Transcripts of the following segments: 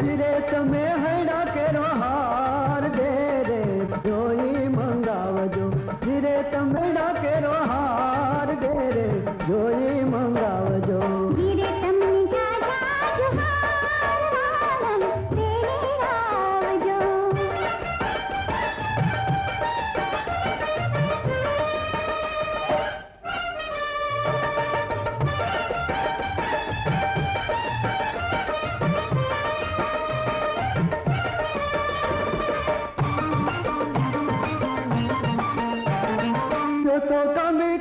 फिरे तमें हड़ा के रहा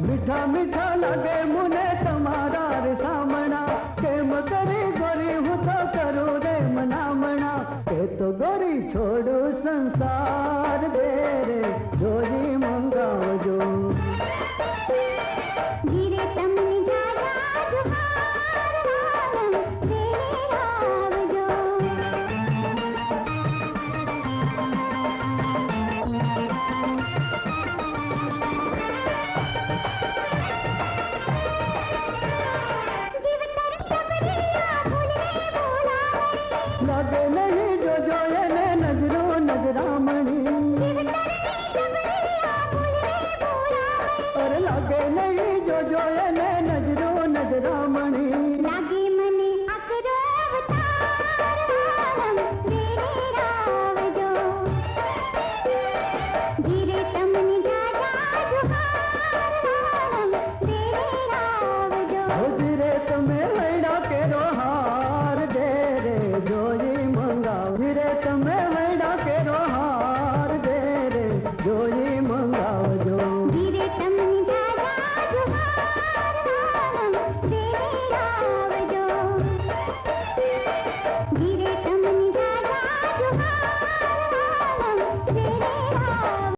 मीठा मीठा लगे मुने तुम्हारा सामना। के मकरी गोरी हूँ तो करो रे मना मना के तो गोरी छोड़ो संसार। લાગે નહીં જોજો એને નજરો નજરામણી. લાગે મને અકરો અવતારવાલમ તેરે રાવજો ધીરે તમને જાજા જુહાર તેરે રાવજો ધીરે તમે વૈડા કેરો હાર દે રે જોઈ મંગાવ. ધીરે તમે વૈડા કેરો હાર દે રે જોઈ મંગાવજો